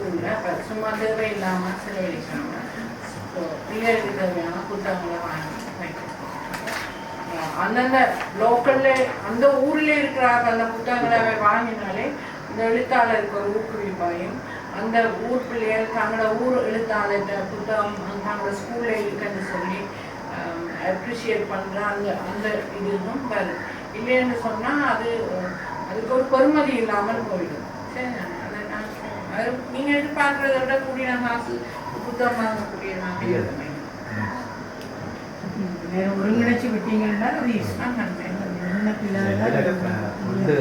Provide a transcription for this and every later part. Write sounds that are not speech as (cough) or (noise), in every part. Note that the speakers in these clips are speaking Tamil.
சும்மா தேவை இல்லாமல் செலவழிக்காம ஸோ பிள்ளைகளுக்கு தேவையான புத்தகங்களை வாங்கி வைக்கணும் அந்தந்த லோக்கல்ல அந்த ஊர்ல இருக்கிற அந்த புத்தகங்களை அவை வாங்கினாலே இந்த எழுத்தாளருக்கு ஒரு ஊக்குவிப்பாயும் அந்த ஊர் பிள்ளைகள் தங்களோட ஊர் எழுத்தாளர்கிட்ட புத்தகம் தங்களோட ஸ்கூல்ல இருக்குன்னு சொல்லி அப்ரிஷியேட் பண்ற அந்த அந்த இதுவும் வருது இல்லைன்னு சொன்னா அது அதுக்கு ஒரு பெருமதி இல்லாமல் போயிடும். சரி நீங்க எதிர்பார்க்கறத விட கூடிய காசு புத்தகம் வாங்கக்கூடிய நான் வேற ஒருங்கிணைச்சு விட்டீங்கன்னா அது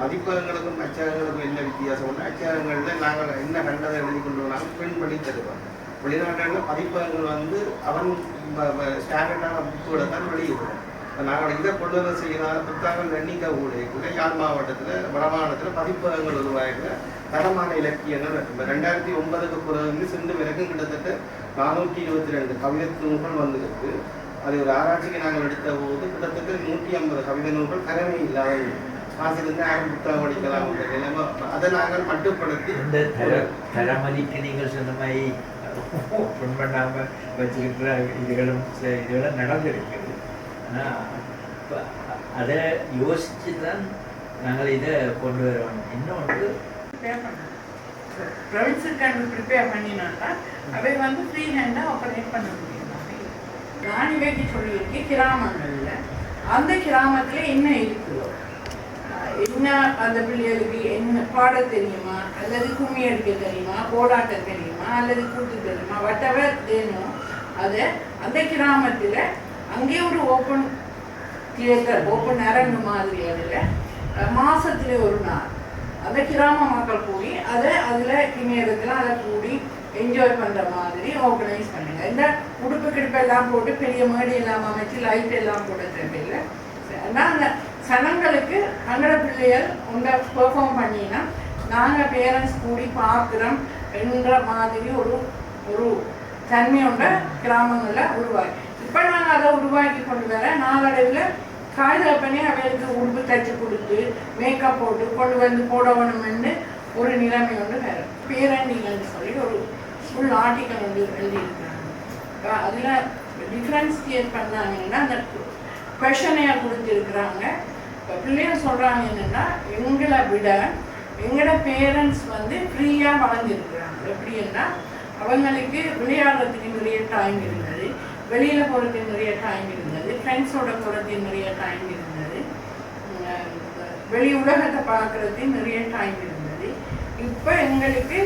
பதிப்பகங்களுக்கும் அச்சகங்களுக்கும் என்ன வித்தியாசம்னா அச்சகங்களில் நாங்கள் என்ன கண்டதை எழுதி கொண்டு வராங்க பிரிண்ட் பண்ணி தருவோம் வெளிநாடுகளில் பதிப்பகங்கள் வந்து அவன் ஸ்டாண்டர்டான புக்குகளை தான் வெளியிடுவோம் நாங்கள் இதை கொள்ளுதல் செய்யறாத புத்தகங்கள் எண்ணிக்கை கூட யாழ் மாவட்டத்தில் வடமாவட்டத்தில் பதிப்பகங்கள் உருவாகிற தரமான இலக்கியங்கள் இருக்கு. இப்ப ரெண்டாயிரத்தி ஒன்பதுக்கு பிறகு சென்று வரைக்கும் கிட்டத்தட்ட நானூற்றி இருபத்தி ரெண்டு கவிதை நூல்கள் வந்துருக்கு. அது ஒரு ஆராய்ச்சிக்கு நாங்கள் எடுத்த போது கிட்டத்தட்ட நூற்றி ஐம்பது கவிதை நூல்கள் தரமே இல்லாத வாசிலிருந்து யாரும் புத்தகம் படிக்கலாம் என்ற நிலைமை அதை நாங்கள் மட்டுப்படுத்தி இந்த தரமதிக்கு நீங்கள் சொன்ன மாதிரி (laughs) ஓப்பன் வச்சுக்கிற இதுகளும் இதுகளும் நடந்திருக்குது அதை யோசிச்சு தான் நாங்கள் இதை கொண்டு வருவோம் இன்னொன்று ப்ரிப்பேர் பண்ணணும். ப்ரொவின்ஸுக்கான ப்ரிப்பேர் பண்ணினாக்கா அவை வந்து ஃப்ரீ ஹேண்டாக ஆப்ரேட் பண்ண முடியும். நான் இவைக்கு சொல்லியிருக்கேன் கிராமங்களில். அந்த கிராமத்தில் என்ன இருக்குதோ? என்ன அந்த பிள்ளைகளுக்கு என்ன பாட தெரியுமா? அல்லது கும்மி அடிக்க தெரியுமா? போடாட்டம் தெரியுமா? அல்லது கூட்டு தெரியுமா? வட்டவர் வேணும் அதை அந்த கிராமத்தில் அங்கே ஒரு ஓப்பன் தியேட்டர் ஓப்பன் அரங்கு மாதிரி அதில் மாதத்துல ஒரு நாள். அந்த கிராம மக்கள் கூடி அதை அதில் இணையத்தில் அதை கூடி என்ஜாய் பண்ணுற மாதிரி ஆர்கனைஸ் பண்ணுங்க. இந்த உடுப்பு கிடுப்பு எல்லாம் போட்டு பெரிய மேடை எல்லாம் அமைச்சு லைட் எல்லாம் போட தேவையில்லை. ஆனால் அந்த சனங்களுக்கு கன்னட பிள்ளைகள் உங்க பெர்ஃபார்ம் பண்ணினா நாங்கள் பேரண்ட்ஸ் கூடி பார்க்குறோம் என்ற மாதிரி ஒரு ஒரு தன்மையோட கிராமங்களில் உருவாக்கி இப்போ நாங்கள் அதை உருவாக்கி கொண்டு வர நாளடைவில் காய்தல பண்ணி அவளுக்கு உடுப்பு தச்சு கொடுத்து மேக்கப் போட்டு கொண்டு வந்து போடணும்னு ஒரு நிலைமை ஒன்று வேறு. பேரண்டிகள்னு சொல்லி ஒரு ஃபுல் ஆர்டிக்கல் வந்து எழுதியிருக்கிறாங்க. அதில் டிஃப்ரென்ஸ்கியேட் பண்ணாங்கன்னா அந்த கொஷனையாக கொடுத்துருக்குறாங்க. இப்போ பிள்ளைங்க சொல்கிறாங்க என்னென்னா எங்களை விட எங்களோட பேரண்ட்ஸ் வந்து ஃப்ரீயாக வளர்ந்துருக்குறாங்க. எப்படின்னா அவங்களுக்கு விளையாடுறதுக்கு நிறைய டைம் இருந்தது. வெளியில் போகிறதுக்கு நிறைய டைம் இருந்தது. ஃப்ரெண்ட்ஸோட போகிறதுக்கு நிறைய டைம் இருந்தது. வெளி உலகத்தை பார்க்குறதுக்கு நிறைய டைம் இருந்தது. இப்போ எங்களுக்கு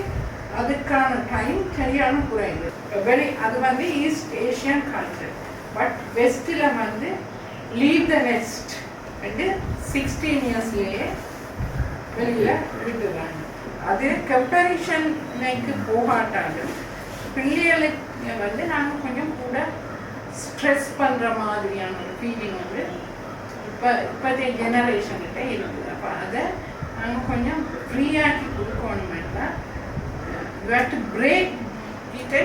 அதுக்கான டைம் சரியான குறைவு. வெளி அது வந்து ஈஸ்ட் ஏஷியன் கல்ச்சர் பட் வெஸ்ட்டில் வந்து லீவ் த வெஸ்ட் வந்து சிக்ஸ்டீன் இயர்ஸ்லேயே வெளியில் விட்டுறாங்க. அது கம்பேரிஷனுக்கு போகாட்டாலும் பிள்ளைகளுக்கு வந்து நாங்கள் கொஞ்சம் கூட ஸ்ட்ரெஸ் பண்ணுற மாதிரியான ஒரு ஃபீலிங் வந்து இப்போ இப்போதைய ஜெனரேஷன்கிட்ட இருக்குது. அப்போ அதை நாங்கள் கொஞ்சம் ஃப்ரீயாக்கி கொடுக்கணுமென்னா you have to break it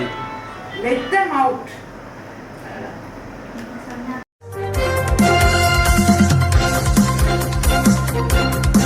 let them out